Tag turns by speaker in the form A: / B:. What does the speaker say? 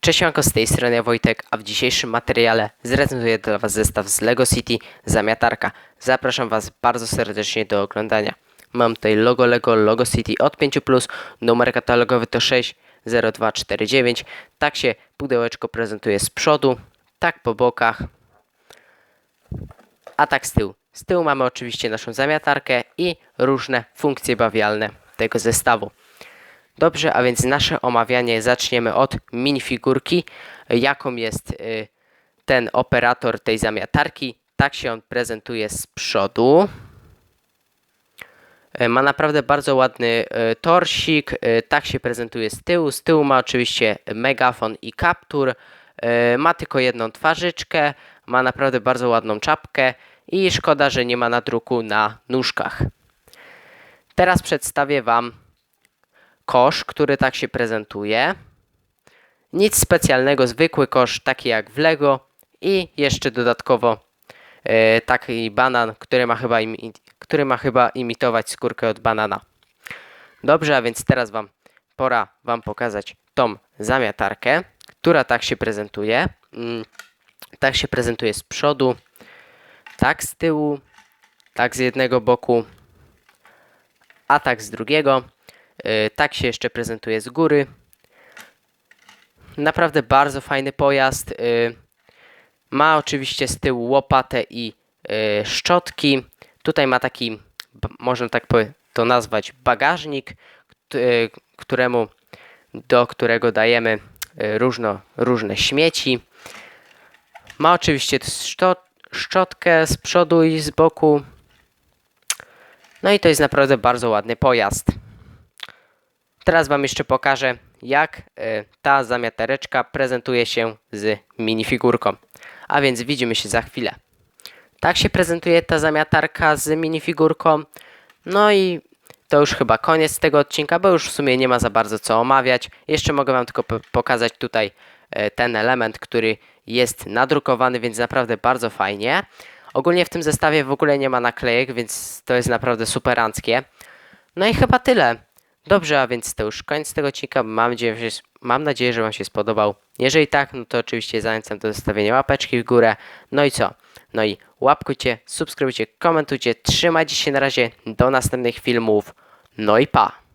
A: Cześć Janko, z tej strony Wojtek, a w dzisiejszym materiale zrecenzuję dla Was zestaw z LEGO City Zamiatarka. Zapraszam Was bardzo serdecznie do oglądania. Mam tutaj logo LEGO Logo City od 5+, numer katalogowy to 60249. Tak się pudełeczko prezentuje z przodu, tak po bokach, a tak z tyłu. Z tyłu mamy oczywiście naszą zamiatarkę i różne funkcje bawialne tego zestawu. Dobrze, a więc nasze omawianie zaczniemy od minifigurki, jaką jest y, ten operator tej zamiatarki. Tak się on prezentuje z przodu. Y, Ma naprawdę bardzo ładny y, torsik, tak się prezentuje z tyłu. Z tyłu ma oczywiście megafon i kaptur. Ma tylko jedną twarzyczkę, ma naprawdę bardzo ładną czapkę i szkoda, że nie ma nadruku na nóżkach. Teraz przedstawię Wam kosz, który tak się prezentuje. Nic specjalnego, zwykły kosz, taki jak w Lego i jeszcze dodatkowo e, taki banan, który ma, chyba imi- który ma chyba imitować skórkę od banana. Dobrze, a więc teraz wam pora wam pokazać tą zamiatarkę, która tak się prezentuje. Mm, Tak się prezentuje z przodu, tak z tyłu, tak z jednego boku, a tak z drugiego. Yy, Tak się jeszcze prezentuje z góry. Naprawdę bardzo fajny pojazd. Yy, Ma oczywiście z tyłu łopatę i yy, szczotki. Tutaj ma taki, można tak to nazwać, bagażnik, kt- któremu, do którego dajemy różno, różne śmieci. Ma oczywiście szczo- szczotkę z przodu i z boku. No i to jest naprawdę bardzo ładny pojazd. Teraz Wam jeszcze pokażę, jak e, ta zamiatareczka prezentuje się z minifigurką. A więc widzimy się za chwilę. Tak się prezentuje ta zamiatarka z minifigurką. No i to już chyba koniec tego odcinka, bo już w sumie nie ma za bardzo co omawiać. Jeszcze mogę Wam tylko po- pokazać tutaj e, ten element, który jest nadrukowany, więc naprawdę bardzo fajnie. Ogólnie w tym zestawie w ogóle nie ma naklejek, więc to jest naprawdę superanckie. No i chyba tyle. Dobrze, a więc to już koniec tego odcinka. Mam nadzieję, że, mam nadzieję, że Wam się spodobał. Jeżeli tak, no to oczywiście zachęcam do zostawienia łapeczki w górę. No i co? No i łapkujcie, subskrybujcie, komentujcie. Trzymajcie się na razie. Do następnych filmów. No i pa!